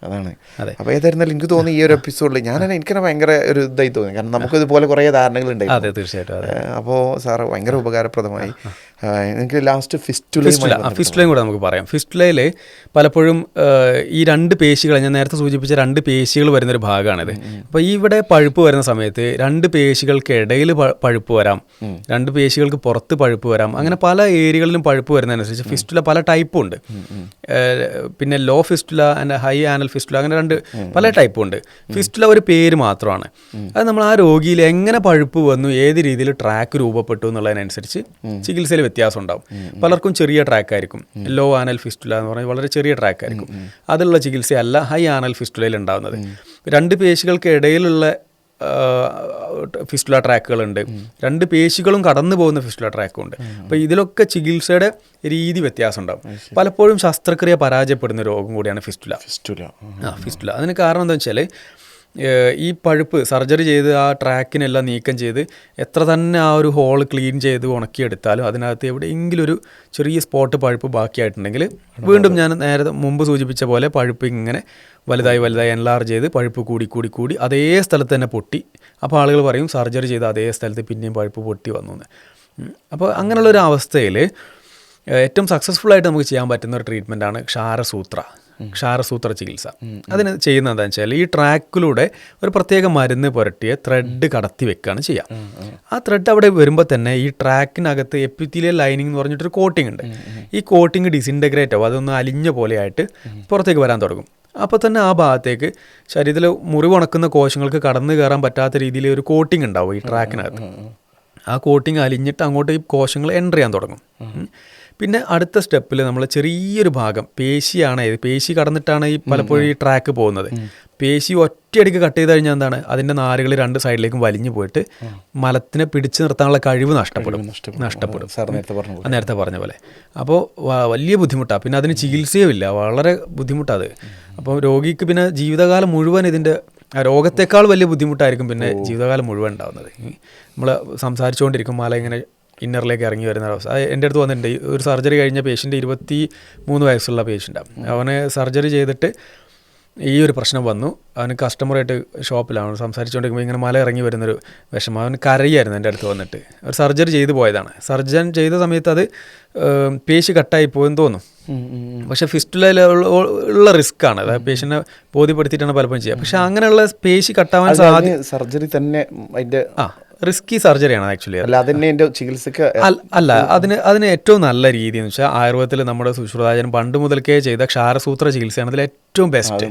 അതാണ്. അതെ. അപ്പൊ ഏതായിരുന്നാലും എനിക്ക് തോന്നുന്നു ഈ ഒരു എപ്പിസോഡിൽ ഞാൻ എനിക്ക് ഭയങ്കര ഒരു ഇതായി തോന്നി. കാരണം നമുക്ക് ഇതുപോലെ കുറെ ധാരണകൾ അതെ തീർച്ചയായിട്ടും അപ്പോ അപ്പോൾ സാറ് ഭയങ്കര ഉപകാരപ്രദമായി. എനിക്ക് ലാസ്റ്റ് ഫിസ്റ്റുല ഫിസ്റ്റുലയും കൂടെ നമുക്ക് പറയാം. ഫിസ്റ്റുലയിൽ പലപ്പോഴും ഈ രണ്ട് പേശികൾ ഞാൻ നേരത്തെ സൂചിപ്പിച്ച രണ്ട് പേശികൾ വരുന്നൊരു ഭാഗമാണിത്. അപ്പോൾ ഇവിടെ പഴുപ്പ് വരുന്ന സമയത്ത് രണ്ട് പേശികൾക്കിടയിൽ പഴുപ്പ് വരാം. രണ്ട് പേശികൾക്ക് പുറത്ത് പഴുപ്പ് വരാം. അങ്ങനെ പല ഏരിയകളിലും പഴുപ്പ് വരുന്നതനുസരിച്ച് ഫിസ്റ്റുല പല ടൈപ്പും ഉണ്ട്. പിന്നെ low fistula and high anal fistula അങ്ങനെ രണ്ട് പല ടൈപ്പും ഉണ്ട്. ഫിസ്റ്റുല ഒരു പേര് മാത്രമാണ്. അത് നമ്മൾ ആ രോഗിയിൽ എങ്ങനെ പഴുപ്പ് വന്നു ഏത് രീതിയിൽ ട്രാക്ക് രൂപപ്പെട്ടു എന്നുള്ളതിനനുസരിച്ച് ചികിത്സയിൽ വ്യത്യാസം ഉണ്ടാവും പലർക്കും ചെറിയ ട്രാക്ക് ആയിരിക്കും ലോ ആനൽ ഫിസ്റ്റുല എന്ന് പറഞ്ഞാൽ വളരെ ചെറിയ ട്രാക്ക് ആയിരിക്കും അതിലുള്ള ചികിത്സയല്ല ഹൈ ആനൽ ഫിസ്റ്റുലയിൽ ഉണ്ടാകുന്നത് രണ്ട് പേശികൾക്ക് ഇടയിലുള്ള ഫിസ്റ്റുല ട്രാക്കുകളുണ്ട്. രണ്ട് പേശികളും കടന്നു പോകുന്ന ഫിസ്റ്റുല ട്രാക്കും ഉണ്ട് അപ്പോൾ ഇതിലൊക്കെ ചികിത്സയുടെ രീതി വ്യത്യാസം ഉണ്ടാവും പലപ്പോഴും ശസ്ത്രക്രിയ പരാജയപ്പെടുന്ന രോഗം കൂടിയാണ് ഫിസ്റ്റുല. ഫിസ്റ്റുല. ആ ഫിസ്റ്റുല. അതിന് കാരണം എന്താ വെച്ചാൽ ഈ പഴുപ്പ് സർജറി ചെയ്ത് ആ ട്രാക്കിനെല്ലാം നീക്കം ചെയ്ത് എത്ര തന്നെ ആ ഒരു ഹോൾ ക്ലീൻ ചെയ്ത് ഉണക്കിയെടുത്താലും അതിനകത്ത് എവിടെയെങ്കിലും ഒരു ചെറിയ സ്പോട്ട് പഴുപ്പ് ബാക്കിയായിട്ടുണ്ടെങ്കിൽ വീണ്ടും ഞാൻ നേരത്തെ മുമ്പ് സൂചിപ്പിച്ച പോലെ പഴുപ്പ് ഇങ്ങനെ വലുതായി വലുതായി എൻലാർജ് ചെയ്ത് പഴുപ്പ് കൂടി കൂടി കൂടി അതേ സ്ഥലത്ത് തന്നെ പൊട്ടി. അപ്പോൾ ആളുകൾ പറയും സർജറി ചെയ്ത് അതേ സ്ഥലത്ത് പിന്നെയും പഴുപ്പ് പൊട്ടി വന്നു എന്ന്. അപ്പോൾ അങ്ങനെയുള്ളൊരു അവസ്ഥയിൽ ഏറ്റവും സക്സസ്ഫുൾ ആയിട്ട് നമുക്ക് ചെയ്യാൻ പറ്റുന്ന ഒരു ട്രീറ്റ്മെന്റാണ് ക്ഷാരസൂത്ര. ക്ഷാരസൂത്ര ചികിത്സ അതിന് ചെയ്യുന്നത് എന്താണെന്ന് വെച്ചാൽ ഈ ട്രാക്കിലൂടെ ഒരു പ്രത്യേക മരുന്ന് പുരട്ടിയ ത്രെഡ് കടത്തി വെക്കുകയാണ് ചെയ്യുക ആ ത്രെഡ് അവിടെ വരുമ്പോൾ തന്നെ ഈ ട്രാക്കിനകത്ത് എപ്പിത്തീലിയൽ ലൈനിങ് എന്ന് പറഞ്ഞിട്ടൊരു കോട്ടിംഗ് ഉണ്ട്. ഈ കോട്ടിംഗ് ഡിസിന്റഗ്രേറ്റ് ആവും അതൊന്ന് അലിഞ്ഞ പോലെയായിട്ട് പുറത്തേക്ക് വരാൻ തുടങ്ങും. അപ്പോൾ തന്നെ ആ ഭാഗത്തേക്ക് ശരീരത്തിൽ മുറിവുണക്കുന്ന കോശങ്ങൾക്ക് കടന്നു കയറാൻ പറ്റാത്ത രീതിയിൽ ഒരു കോട്ടിംഗ് ഉണ്ടാവും ഈ ട്രാക്കിനകത്ത് ആ കോട്ടിങ് അലിഞ്ഞിട്ട് അങ്ങോട്ട് ഈ കോശങ്ങൾ എന്റർ ചെയ്യാൻ തുടങ്ങും. പിന്നെ അടുത്ത സ്റ്റെപ്പിൽ നമ്മൾ ചെറിയൊരു ഭാഗം പേശിയാണ് പേശി കടന്നിട്ടാണ് ഈ പലപ്പോഴും ഈ ട്രാക്ക് പോകുന്നത്. പേശി ഒറ്റയടിക്ക് കട്ട് ചെയ്ത് കഴിഞ്ഞാൽ എന്താണ്? അതിന്റെ നാരുകൾ രണ്ട് സൈഡിലേക്കും വലിഞ്ഞു പോയിട്ട് മലത്തിനെ പിടിച്ചു നിർത്താനുള്ള കഴിവ് നഷ്ടപ്പെടും. നഷ്ടപ്പെടും. സാർ നേരത്തെ പറഞ്ഞു പോലെ. അപ്പോൾ വലിയ ബുദ്ധിമുട്ടാണ് പിന്നെ അതിന് ചികിത്സയുമില്ല. വളരെ ബുദ്ധിമുട്ടാണ് അത്. അപ്പോൾ രോഗിക്ക് പിന്നെ ജീവിതകാലം മുഴുവൻ ഇതിന്റെ രോഗത്തെക്കാൾ വലിയ ബുദ്ധിമുട്ടായിരിക്കും പിന്നെ ജീവിതകാലം മുഴുവൻ ഉണ്ടാകുന്നത് നമ്മൾ സംസാരിച്ചുകൊണ്ടിരിക്കും മല ഇങ്ങനെ ഇന്നറിലേക്ക് ഇറങ്ങി വരുന്ന ഒരു അവസ്ഥ. അത് എന്റെ അടുത്ത് വന്നിട്ടുണ്ട്. ഒരു സർജറി കഴിഞ്ഞ പേഷ്യന്റ് ഇരുപത്തി മൂന്ന് വയസ്സുള്ള പേഷ്യന്റാണ് അവന് സർജറി ചെയ്തിട്ട് ഈ ഒരു പ്രശ്നം വന്നു. അവന് കസ്റ്റമറായിട്ട് ഷോപ്പിലാണ് സംസാരിച്ചുകൊണ്ടിരിക്കുമ്പോൾ ഇങ്ങനെ മല ഇറങ്ങി വരുന്നൊരു വിഷമം. അവന് കരയായിരുന്നു എന്റെ അടുത്ത് വന്നിട്ട്. ഒരു സർജറി ചെയ്തു പോയതാണ്. സർജൻ ചെയ്ത സമയത്ത് അത് പേശി കട്ടായി പോയെന്ന് തോന്നും. പക്ഷേ ഫിസ്റ്റുലയിൽ ഉള്ള റിസ്ക് ആണ്. അതായത് പേഷ്യനെ ബോധ്യപ്പെടുത്തിയിട്ടാണ് പലപ്പോഴും ചെയ്യുക. പക്ഷേ അങ്ങനെയുള്ള പേശി കട്ടാവാൻ സാധ്യത സർജറി തന്നെ അതിന്റെ ആ. റിസ്കി സർജറിയാണ് ആക്ച്വലി അല്ല അതിന് എന്റെ ചികിത്സക്ക് അല്ല അതിന് അതിന് ഏറ്റവും നല്ല രീതി എന്ന് വെച്ചാൽ ആയുർവേദത്തിൽ നമ്മുടെ സുശ്രുതാചൻ പണ്ട് മുതൽക്കേ ചെയ്ത ക്ഷാരസൂത്ര ചികിത്സയാണ് അതിൽ ഏറ്റവും ബെസ്റ്റ്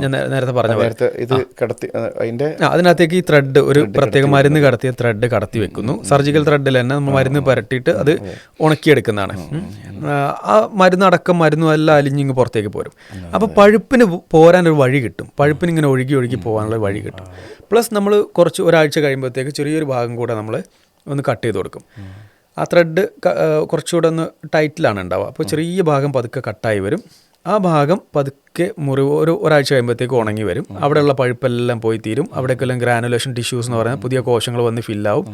ഞാൻ നേരത്തെ പറഞ്ഞ ഇത് കടത്തി അതിന്റെ അതിനകത്തേക്ക് ഈ ത്രെഡ് ഒരു പ്രത്യേക മരുന്ന് കടത്തിയ ത്രെഡ് കടത്തി വെക്കുന്നു. സർജിക്കൽ ത്രെഡിൽ തന്നെ നമ്മൾ മരുന്ന് പുരട്ടിയിട്ട് അത് ഉണക്കിയെടുക്കുന്നതാണ്. ആ, മരുന്നടക്കം മരുന്ന് അടക്കം മരുന്നും എല്ലാം അലിഞ്ഞിങ്ങ് പുറത്തേക്ക് പോരും. അപ്പോൾ പഴുപ്പിന് പോരാൻ ഒരു വഴി കിട്ടും. പഴുപ്പിന് ഇങ്ങനെ ഒഴുകി ഒഴുകി പോകാനുള്ള വഴി കിട്ടും. പ്ലസ് നമ്മൾ കുറച്ച് ഒരാഴ്ച കഴിയുമ്പോഴത്തേക്ക് ചെറിയൊരു ഭാഗം കൂടെ നമ്മൾ ഒന്ന് കട്ട് ചെയ്ത് കൊടുക്കും. ആ ത്രെഡ് കുറച്ചുകൂടെ ഒന്ന് ടൈറ്റിലാണ് ഉണ്ടാവുക. അപ്പോൾ ചെറിയ ഭാഗം പതുക്കെ കട്ടായി വരും. ആ ഭാഗം പതുക്കെ മുറി ഒരു ഒരാഴ്ച കഴിയുമ്പോഴത്തേക്ക് ഉണങ്ങി വരും. അവിടെയുള്ള പഴുപ്പെല്ലാം പോയി തീരും. അവിടേക്കെല്ലാം ഗ്രാനുലേഷൻ ടിഷ്യൂസ് എന്ന് പറയുന്ന പുതിയ കോശങ്ങൾ വന്ന് ഫില്ലാവും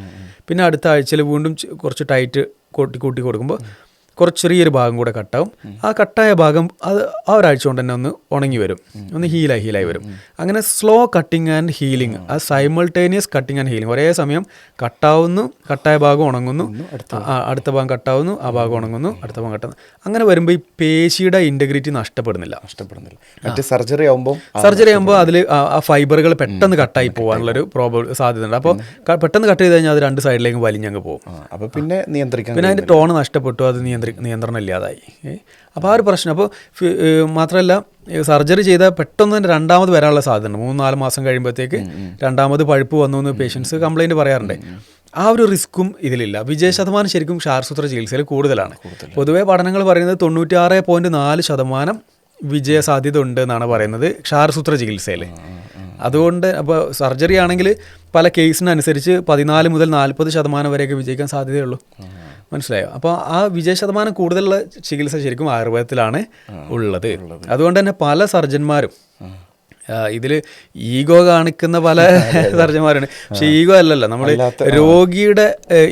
പിന്നെ അടുത്ത ആഴ്ചയിൽ വീണ്ടും കുറച്ച് ടൈറ്റ് കൂട്ടി കൂട്ടി കൊടുക്കുമ്പോൾ കുറച്ച് ചെറിയൊരു ഭാഗം കൂടെ കട്ടാവും. ആ കട്ടായ ഭാഗം അത് ആ ഒരാഴ്ച കൊണ്ട് തന്നെ ഒന്ന് ഉണങ്ങി വരും. ഒന്ന് ഹീലായി ഹീലായി വരും. അങ്ങനെ സ്ലോ കട്ടിങ് ആൻഡ് ഹീലിംഗ് ആ. സൈമൾട്ടേനിയസ് കട്ടിങ് ആൻഡ് ഹീലിംഗ് ഒരേ സമയം കട്ടാവുന്നു കട്ടായ ഭാഗം ഉണങ്ങുന്നു അടുത്ത ഭാഗം. കട്ടാവുന്നു ആ ഭാഗം ഉണങ്ങുന്നു അടുത്ത ഭാഗം കട്ടാവുന്നു. അങ്ങനെ വരുമ്പോൾ ഈ പേശിയുടെ ഇന്റഗ്രിറ്റി നഷ്ടപ്പെടുന്നില്ല. നഷ്ടപ്പെടുന്നില്ല. മറ്റേ സർജറി ആകുമ്പോൾ സർജറി ആകുമ്പോൾ അതിൽ ആ ഫൈബറുകൾ പെട്ടെന്ന് കട്ടായി പോകാനുള്ളൊരു പ്രോബ്ലം സാധ്യത ഉണ്ട് അപ്പോൾ പെട്ടെന്ന് കട്ട് ചെയ്ത് കഴിഞ്ഞാൽ അത് രണ്ട് സൈഡിലേക്ക് വലിഞ്ഞങ്ങ് പോകും. അപ്പോൾ പിന്നെ നിയന്ത്രിക്കാം പിന്നെ അതിന്റെ ടോൺ നഷ്ടപ്പെട്ടു അത് നിയന്ത്രി നിയന്ത്രണം ഇല്ലാതായി അപ്പോൾ ആ ഒരു പ്രശ്നം. അപ്പോൾ മാത്രമല്ല സർജറി ചെയ്താൽ പെട്ടെന്ന് തന്നെ രണ്ടാമത് വരാനുള്ള സാധ്യത ഉണ്ട് മൂന്ന് നാല് മാസം കഴിയുമ്പോഴത്തേക്ക് രണ്ടാമത് പഴുപ്പ് വന്നു എന്ന് പേഷ്യൻസ് കംപ്ലയിന്റ് പറയാറുണ്ട്. ആ ഒരു റിസ്ക്കും ഇതിലില്ല. വിജയ ശതമാനം ശരിക്കും ക്ഷാരസൂത്ര ചികിത്സയിൽ കൂടുതലാണ്. പൊതുവേ പഠനങ്ങൾ പറയുന്നത് തൊണ്ണൂറ്റിയാറ് പോയിന്റ് നാല് ശതമാനം വിജയ സാധ്യത ഉണ്ട് എന്നാണ് പറയുന്നത് ക്ഷാരസൂത്ര ചികിത്സയിൽ. അതുകൊണ്ട് അപ്പോൾ സർജറി ആണെങ്കിൽ പല കേസിനനുസരിച്ച് പതിനാല് മുതൽ നാൽപ്പത് ശതമാനം വരെയൊക്കെ വിജയിക്കാൻ സാധ്യതയുള്ളൂ മനസ്സിലായോ? അപ്പോൾ ആ വിജയ ശതമാനം കൂടുതലുള്ള ചികിത്സ ശരിക്കും ആയുർവേദത്തിലാണ് ഉള്ളത്. അതുകൊണ്ട് തന്നെ പല സർജന്മാരും ഇതിൽ ഈഗോ കാണിക്കുന്ന പല സർജന്മാരാണ് പക്ഷെ ഈഗോ അല്ലല്ലോ നമ്മൾ രോഗിയുടെ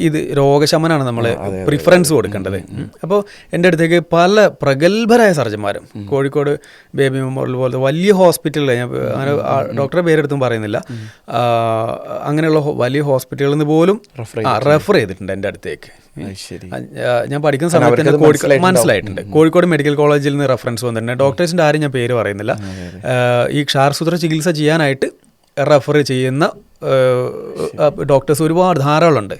ഇത് രോഗശമനാണ് നമ്മൾ പ്രിഫറൻസ് കൊടുക്കേണ്ടത്. അപ്പോൾ എന്റെ അടുത്തേക്ക് പല പ്രഗത്ഭരായ സർജന്മാരും കോഴിക്കോട് ബേബി മെമ്മോറിയൽ പോലത്തെ വലിയ ഹോസ്പിറ്റലുകൾ ഞാൻ അങ്ങനെ ഡോക്ടറെ പേരെടുത്തും പറയുന്നില്ല. അങ്ങനെയുള്ള വലിയ ഹോസ്പിറ്റലിൽ നിന്ന് പോലും റെഫർ ചെയ്തിട്ടുണ്ട് എന്റെ അടുത്തേക്ക്. ഞാൻ പഠിക്കുന്ന സമയത്ത് തന്നെ കോഴിക്കോട് മനസ്സിലായിട്ടുണ്ട്. കോഴിക്കോട് മെഡിക്കൽ കോളേജിൽ നിന്ന് റെഫറൻസ് വന്നിട്ടുണ്ട്. ഡോക്ടേഴ്സിന്റെ ആരും ഞാൻ പേര് പറയുന്നില്ല. ഈ ക്ഷാർസൂത്ര ചികിത്സ ചെയ്യാനായിട്ട് റെഫർ ചെയ്യുന്ന ഡോക്ടേഴ്സ് ഒരുപാട് ധാരാളമുണ്ട്.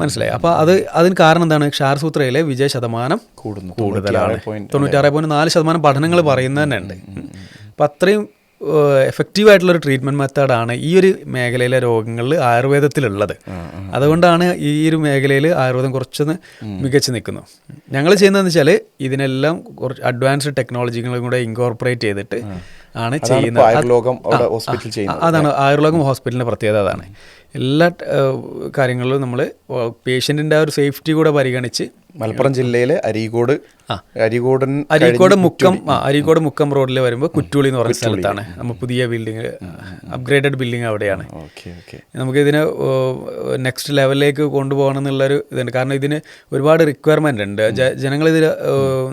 മനസ്സിലായി? അപ്പോൾ അത് അതിന് കാരണം എന്താണ്? ക്ഷാർസൂത്രയിലെ വിജയ ശതമാനം കൂടുന്നു. കൂടുതലാണ്. 96 തൊണ്ണൂറ്റാറ് പോയിന്റ് നാല് ശതമാനം പഠനങ്ങൾ പറയുന്നത് തന്നെ ഉണ്ട്. അപ്പം അത്രയും എഫക്റ്റീവ് ആയിട്ടുള്ളൊരു ട്രീറ്റ്മെന്റ് മെത്തേഡാണ് ഈ ഒരു മേഖലയിലെ രോഗങ്ങളിൽ ആയുർവേദത്തിലുള്ളത്. അതുകൊണ്ടാണ് ഈ ഒരു മേഖലയിൽ ആയുർവേദം കുറച്ചൊന്ന് മികച്ചു നിൽക്കുന്നു. ഞങ്ങൾ ചെയ്യുന്നതെന്ന് വെച്ചാൽ ഇതിനെല്ലാം കുറച്ച് അഡ്വാൻസ്ഡ് ടെക്നോളജികളും കൂടെ ഇൻകോർപ്പറേറ്റ് ചെയ്തിട്ട് ആണ് ചെയ്യുന്നത്. അതാണ് ആയുർലോകം ഹോസ്പിറ്റലിന്റെ പ്രത്യേകത അതാണ്. എല്ലാ കാര്യങ്ങളിലും നമ്മൾ പേഷ്യന്റിന്റെ ആ ഒരു സേഫ്റ്റി കൂടെ പരിഗണിച്ച് മലപ്പുറം ജില്ലയിലെ അരീക്കോട് അരീകോടൻ അരീക്കോട് മുക്കം അരീക്കോട് മുക്കം റോഡിൽ വരുമ്പോൾ കുറ്റുളി എന്ന് പറഞ്ഞ സ്ഥലത്താണ്. നമ്മൾ പുതിയ ബിൽഡിംഗ് അപ്ഗ്രേഡഡ് ബിൽഡിംഗ് അവിടെയാണ്. നമുക്ക് നമുക്കിതിനെ നെക്സ്റ്റ് ലെവലിലേക്ക് കൊണ്ടുപോകണം എന്നുള്ളൊരു ഇതുണ്ട്. കാരണം ഇതിന് ഒരുപാട് റിക്വയർമെന്റ് ഉണ്ട്. ജനങ്ങൾ ജനങ്ങളിതിൽ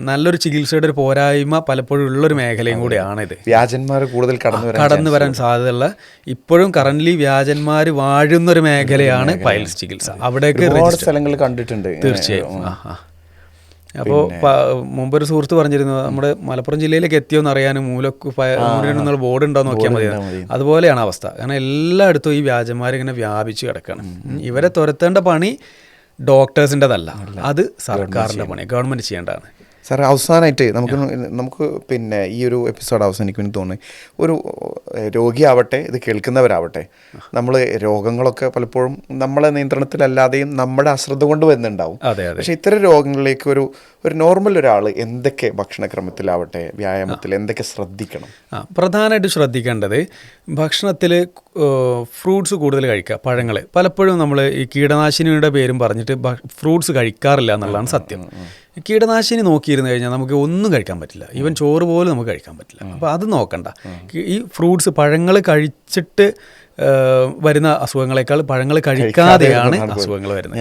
നല്ലൊരു ചികിത്സയുടെ ഒരു പോരായ്മ പലപ്പോഴും ഉള്ളൊരു മേഖലയും കൂടിയാണിത് വ്യാജന്മാർ കൂടുതൽ കടന്നു വരാൻ കടന്നു വരാൻ സാധ്യതയുള്ള ഇപ്പോഴും കറന്റ്ലി വ്യാജന്മാർ വാഴുന്നൊരു മേഖലയാണ് പൈൽസ് ചികിത്സ. അവിടേക്ക് സ്ഥലങ്ങൾ കണ്ടിട്ടുണ്ട്. തീർച്ചയായും. തീർച്ചയായും ആ മുമ്പ് ഒരു സുഹൃത്ത് പറഞ്ഞിരുന്നത് നമ്മുടെ മലപ്പുറം ജില്ലയിലേക്ക് എത്തിയോന്ന് അറിയാൻ മൂലക്ക് എന്നുള്ള ബോർഡ് ഉണ്ടോ നോക്കിയാൽ മതി. അതുപോലെയാണ് അവസ്ഥ. കാരണം എല്ലായിടത്തും ഈ വ്യാജന്മാരിങ്ങനെ വ്യാപിച്ച് കിടക്കണം. ഇവരെ തുരത്തേണ്ട പണി ഡോക്ടേഴ്സിന്റെതല്ല അത് സർക്കാരിന്റെ പണി ഗവൺമെന്റ് ചെയ്യേണ്ടതാണ്. സാർ അവസാനമായിട്ട് നമുക്ക് നമുക്ക് പിന്നെ ഈ ഒരു എപ്പിസോഡ് അവസാനിക്കുമെന്ന് തോന്നുന്നു. ഒരു രോഗിയാവട്ടെ ഇത് കേൾക്കുന്നവരാവട്ടെ നമ്മൾ രോഗങ്ങളൊക്കെ പലപ്പോഴും നമ്മളെ നിയന്ത്രണത്തിലല്ലാതെയും നമ്മുടെ അശ്രദ്ധ കൊണ്ട് വരുന്നുണ്ടാവും. പക്ഷെ ഇത്തരം രോഗങ്ങളിലേക്ക് ഒരു ഒരു നോർമൽ ഒരാൾ എന്തൊക്കെ ഭക്ഷണക്രമത്തിലാവട്ടെ വ്യായാമത്തിൽ എന്തൊക്കെ ശ്രദ്ധിക്കണം? ആ പ്രധാനമായിട്ട് ശ്രദ്ധിക്കേണ്ടത് ഭക്ഷണത്തിൽ ഫ്രൂട്ട്സ് കൂടുതൽ കഴിക്കുക പഴങ്ങൾ പലപ്പോഴും നമ്മൾ ഈ കീടനാശിനിയുടെ പേരും പറഞ്ഞിട്ട് ഫ്രൂട്ട്സ് കഴിക്കാറില്ല എന്നുള്ളതാണ് സത്യം. കീടനാശിനി നോക്കിയിരുന്നു കഴിഞ്ഞാൽ നമുക്ക് ഒന്നും കഴിക്കാൻ പറ്റില്ല. ഈവൻ ചോറ് പോലും നമുക്ക് കഴിക്കാൻ പറ്റില്ല. അപ്പോൾ അത് നോക്കണ്ട. ഈ ഫ്രൂട്ട്സ് പഴങ്ങൾ കഴിച്ചിട്ട് വരുന്ന അസുഖങ്ങളെക്കാൾ പഴങ്ങൾ കഴിക്കാതെയാണ് അസുഖങ്ങൾ വരുന്നത്.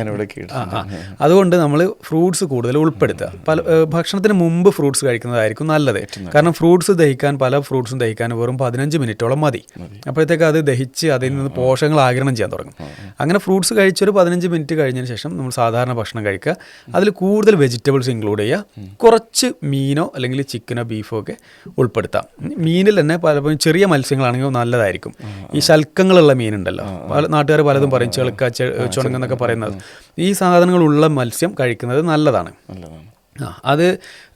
അതുകൊണ്ട് നമ്മൾ ഫ്രൂട്ട്സ് കൂടുതൽ ഉൾപ്പെടുത്തുക. പല ഭക്ഷണത്തിന് മുമ്പ് ഫ്രൂട്ട്സ് കഴിക്കുന്നതായിരിക്കും നല്ലത്. കാരണം ഫ്രൂട്ട്സ് ദഹിക്കാൻ പല ഫ്രൂട്ട്സും ദഹിക്കാൻ വെറും പതിനഞ്ച് മിനിറ്റോളം മതി. അപ്പോഴത്തേക്ക് അത് ദഹിച്ച് അതിൽ നിന്ന് പോഷകങ്ങൾ ആഗിരണം ചെയ്യാൻ തുടങ്ങും. അങ്ങനെ ഫ്രൂട്ട്സ് കഴിച്ചൊരു പതിനഞ്ച് മിനിറ്റ് കഴിഞ്ഞതിന് ശേഷം നമ്മൾ സാധാരണ ഭക്ഷണം കഴിക്കുക. അതിൽ കൂടുതൽ വെജിറ്റബിൾസ് ഇൻക്ലൂഡ് ചെയ്യുക. കുറച്ച് മീനോ അല്ലെങ്കിൽ ചിക്കനോ ബീഫോ ഒക്കെ ഉൾപ്പെടുത്താം. മീനിൽ തന്നെ പലപ്പോഴും ചെറിയ മത്സ്യങ്ങളാണെങ്കിൽ നല്ലതായിരിക്കും. ഈ ശൽക്കങ്ങളുള്ള മീനുണ്ടല്ലോ. പല നാട്ടുകാർ പലതും പറയും ചെളുക്ക ചുണങ്ങെന്നൊക്കെ പറയുന്നത്. ഈ സാധനങ്ങളുള്ള മത്സ്യം കഴിക്കുന്നത് നല്ലതാണ്. നല്ലതാണ്. ആ അത്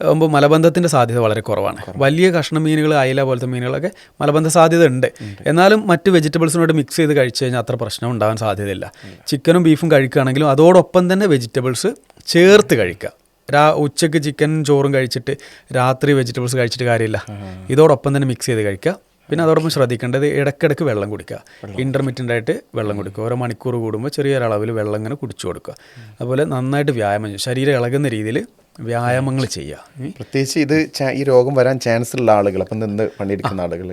ആകുമ്പോൾ മലബന്ധത്തിന്റെ സാധ്യത വളരെ കുറവാണ്. വലിയ കഷ്ണം മീനുകൾ അയില പോലത്തെ മീനുകളൊക്കെ മലബന്ധ സാധ്യത ഉണ്ട്. എന്നാലും മറ്റ് വെജിറ്റബിൾസിനോട് മിക്സ് ചെയ്ത് കഴിച്ചു കഴിഞ്ഞാൽ അത്ര പ്രശ്നം ഉണ്ടാകാൻ സാധ്യതയില്ല. ചിക്കനും ബീഫും കഴിക്കുകയാണെങ്കിലും അതോടൊപ്പം തന്നെ വെജിറ്റബിൾസ് ചേർത്ത് കഴിക്കുക. രാ ഉച്ചയ്ക്ക് ചിക്കൻ ചോറും കഴിച്ചിട്ട് രാത്രി വെജിറ്റബിൾസ് കഴിച്ചിട്ട് കാര്യമില്ല. ഇതോടൊപ്പം തന്നെ മിക്സ് ചെയ്ത് കഴിക്കുക. പിന്നെ അതോടൊപ്പം ശ്രദ്ധിക്കേണ്ടത് ഇടയ്ക്കിടയ്ക്ക് വെള്ളം കുടിക്കുക. ഇന്റർമീഡിയന്റ് ആയിട്ട് വെള്ളം കുടിക്കുക. ഓരോ മണിക്കൂർ കൂടുമ്പോൾ ചെറിയൊരളവിൽ വെള്ളം ഇങ്ങനെ കുടിച്ചു കൊടുക്കുക. അതുപോലെ നന്നായിട്ട് വ്യായാമം ശരീരം ഇളകുന്ന രീതിയിൽ വ്യായാമങ്ങൾ ചെയ്യുക. പ്രത്യേകിച്ച് ഇത് ഈ രോഗം വരാൻ ചാൻസ് ഉള്ള ആളുകൾ അപ്പം നിന്ന് പണിയെടുക്കുന്ന ആളുകൾ.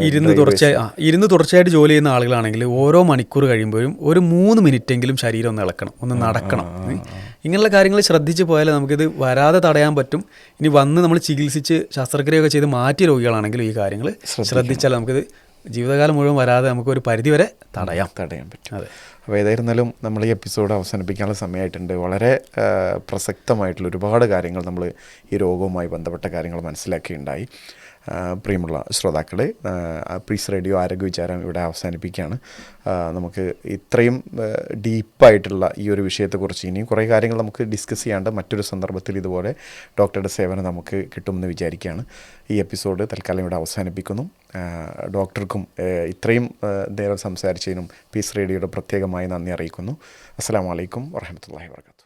ഇരുന്ന് തുടർച്ചയായി ആ ഇരുന്ന് തുടർച്ചയായിട്ട് ജോലി ചെയ്യുന്ന ആളുകളാണെങ്കിൽ ഓരോ മണിക്കൂർ കഴിയുമ്പോഴും ഒരു മൂന്ന് മിനിറ്റെങ്കിലും ശരീരം ഒന്ന് ഇളക്കണം ഒന്ന് നടക്കണം. ഇങ്ങനെയുള്ള കാര്യങ്ങൾ ശ്രദ്ധിച്ച് പോയാൽ നമുക്കിത് വരാതെ തടയാൻ പറ്റും. ഇനി വന്ന് നമ്മൾ ചികിത്സിച്ച് ശസ്ത്രക്രിയയൊക്കെ ചെയ്ത് മാറ്റിയ രോഗികളാണെങ്കിലും ഈ കാര്യങ്ങൾ ശ്രദ്ധിച്ചാൽ നമുക്കിത് ജീവിതകാലം മുഴുവൻ വരാതെ നമുക്ക് ഒരു പരിധി വരെ തടയാം. തടയാൻ പറ്റും. അതെ. അപ്പോൾ ഏതായിരുന്നാലും നമ്മൾ ഈ എപ്പിസോഡ് അവസാനിപ്പിക്കാനുള്ള സമയമായിട്ടുണ്ട്. വളരെ പ്രസക്തമായിട്ടുള്ള ഒരുപാട് കാര്യങ്ങൾ നമ്മൾ ഈ രോഗവുമായി ബന്ധപ്പെട്ട കാര്യങ്ങൾ മനസ്സിലാക്കിയിട്ടുണ്ടായി. പ്രിയമുള്ള ശ്രോതാക്കളെ പ്രീസ് റേഡിയോ ആരോഗ്യ വിചാരം ഇവിടെ അവസാനിപ്പിക്കുകയാണ്. നമുക്ക് ഇത്രയും ഡീപ്പായിട്ടുള്ള ഈ ഒരു വിഷയത്തെക്കുറിച്ച് ഇനിയും കുറേ കാര്യങ്ങൾ നമുക്ക് ഡിസ്കസ് ചെയ്യാണ്ട് മറ്റൊരു സന്ദർഭത്തിൽ ഇതുപോലെ ഡോക്ടറുടെ സേവനം നമുക്ക് കിട്ടുമെന്ന് വിചാരിക്കുകയാണ്. ഈ എപ്പിസോഡ് തൽക്കാലം ഇവിടെ അവസാനിപ്പിക്കുന്നു. ഡോക്ടർക്കും ഇത്രയും നേരം സംസാരിച്ചതിനും പീസ് റേഡിയോയുടെ പ്രത്യേകമായി നന്ദി അറിയിക്കുന്നു. അസ്സാം വലൈക്കും വരഹമുല്ലാ വർക്കാത്തു